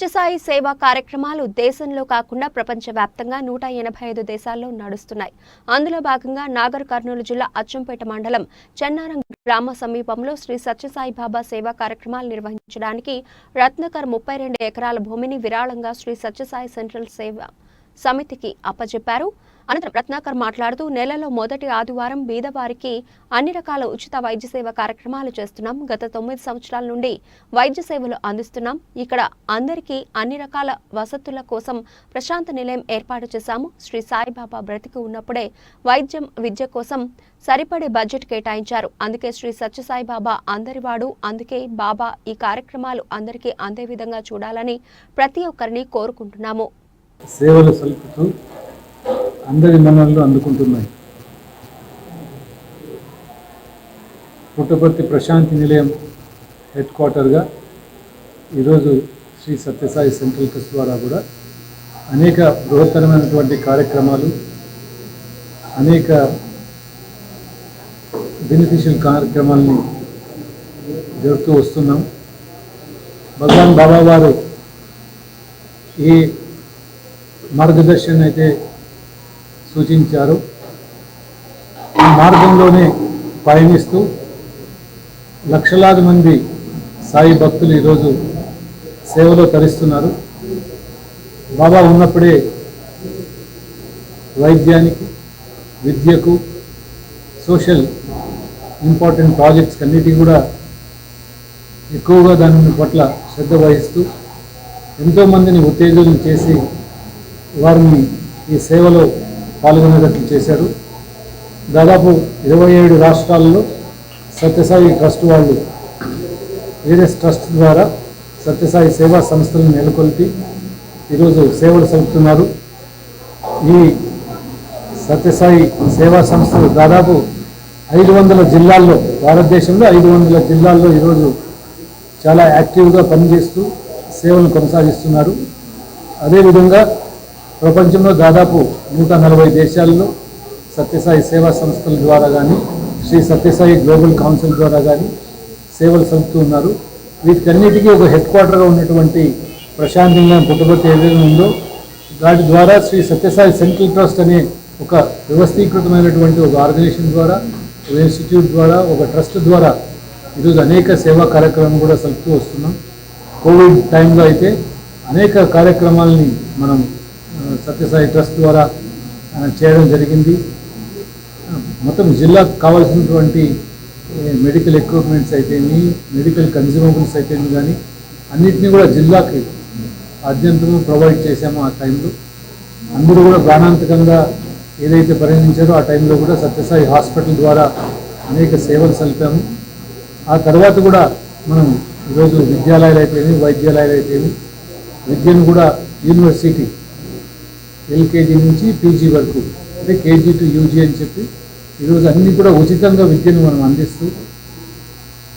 సత్యసాయి సేవా కార్యక్రమాలు దేశంలో కాకుండా ప్రపంచవ్యాప్తంగా నూట ఎనభై ఐదు దేశాల్లో నడుస్తున్నాయి. అందులో భాగంగా నాగర్ కర్నూలు జిల్లా అచ్చంపేట మండలం చెన్నారం గ్రామ సమీపంలో శ్రీ సత్యసాయి బాబా సేవా కార్యక్రమాలు నిర్వహించడానికి రత్నకర్ ముప్పై రెండు ఎకరాల భూమిని విరాళంగా శ్రీ సత్యసాయి సెంట్రల్ సేవ సమితికి అప్పజెప్పారు. అనంతరం రత్నాకర్ మాట్లాడుతూ నెలలో మొదటి ఆదివారం బీదవారికి అన్ని రకాల ఉచిత వైద్య సేవ కార్యక్రమాలు చేస్తున్నాం. గత తొమ్మిది సంవత్సరాల నుండి వైద్య సేవలు అందిస్తున్నాం. ఇక్కడ అందరికీ అన్ని రకాల వసతుల కోసం ప్రశాంత నిలయం ఏర్పాటు చేశాము. శ్రీ సాయిబాబా బ్రతికి ఉన్నప్పుడే వైద్యం విద్య కోసం సరిపడే బడ్జెట్ కేటాయించారు. అందుకే శ్రీ సత్యసాయిబాబా అందరివాడు అందుకే బాబా ఈ కార్యక్రమాలు అందరికీ అందే విధంగా చూడాలని ప్రతి ఒక్కరిని కోరుకుంటున్నాము. సేవలు సల్పుతూ అందరి మన్ననలు అందుకుంటున్నాయి. పుట్టపర్తి ప్రశాంతి నిలయం హెడ్ క్వార్టర్గా ఈరోజు శ్రీ సత్యసాయి సెంట్రల్ ట్రస్ట్ ద్వారా కూడా అనేక బృహత్తరమైనటువంటి కార్యక్రమాలు అనేక బెనిఫిషియల్ కార్యక్రమాలని జరుపుతూ వస్తున్నాం. భగవాన్ బాబా వారు ఏ మార్గదర్శనం అయితే సూచించారు. ఈ మార్గంలోనే పయనిస్తూ లక్షలాది మంది సాయి భక్తులు ఈరోజు సేవలో తరిస్తున్నారు. బాబా ఉన్నప్పుడే వైద్యానికి విద్యకు సోషల్ ఇంపార్టెంట్ ప్రాజెక్ట్స్ అన్నిటికీ కూడా ఎక్కువగా దాని పట్ల శ్రద్ధ వహిస్తూ ఎంతోమందిని ఉత్తేజనం చేసి వారిని ఈ సేవలో పాల్గొనేటట్లు చేశారు. దాదాపు ఇరవై ఏడు రాష్ట్రాల్లో సత్యసాయి ట్రస్ట్ వాళ్ళు వేరియస్ ట్రస్ట్ ద్వారా సత్యసాయి సేవా సంస్థలను నెలకొల్పి ఈరోజు సేవలు సలుపుతున్నారు. ఈ సత్యసాయి సేవా సంస్థలు దాదాపు ఐదు వందల జిల్లాల్లో భారతదేశంలో ఐదు వందల జిల్లాల్లో ఈరోజు చాలా యాక్టివ్గా పనిచేస్తూ సేవలు కొనసాగిస్తున్నారు. అదేవిధంగా ప్రపంచంలో దాదాపు నూట నలభై దేశాల్లో సత్యసాయి సేవా సంస్థల ద్వారా కానీ శ్రీ సత్యసాయి గ్లోబల్ కౌన్సిల్ ద్వారా కానీ సేవలు సలుపుతూ ఉన్నారు. వీటికన్నిటికీ ఒక హెడ్ క్వార్టర్గా ఉన్నటువంటి ప్రశాంతంగా పుట్టబర్తి ఏదైనా ఉందో దాని ద్వారా శ్రీ సత్యసాయి సెంట్రల్ ట్రస్ట్ అనే ఒక వ్యవస్థీకృతమైనటువంటి ఒక ఆర్గనైజేషన్ ద్వారా ఒక ఇన్స్టిట్యూట్ ద్వారా ఒక ట్రస్ట్ ద్వారా ఈరోజు అనేక సేవా కార్యక్రమం కూడా సలుపుతూ వస్తున్నాం. కోవిడ్ టైంలో అయితే అనేక కార్యక్రమాలని మనం సత్యసాయి ట్రస్ట్ ద్వారా చేయడం జరిగింది. మొత్తం జిల్లాకు కావాల్సినటువంటి మెడికల్ ఎక్విప్మెంట్స్ అయితేమి మెడికల్ కన్జ్యూమబుల్స్ అయితేమి కానీ అన్నిటినీ కూడా జిల్లాకి అత్యంతము ప్రొవైడ్ చేశాము ఆ టైంలో. అందరూ కూడా ప్రాణాంతకంగా ఏదైతే పరిగణించారో ఆ టైంలో కూడా సత్యసాయి హాస్పిటల్ ద్వారా అనేక సేవలు సలిపాము. ఆ తర్వాత కూడా మనం ఈరోజు విద్యాలయాలు అయితేమి వైద్యాలయాలు అయితేమి విద్యను కూడా యూనివర్సిటీ ఎల్కేజీ నుంచి పీజీ వరకు అంటే కేజీ టు యూజీ అని చెప్పి ఈరోజు అన్నీ కూడా ఉచితంగా విద్యను మనం అందిస్తూ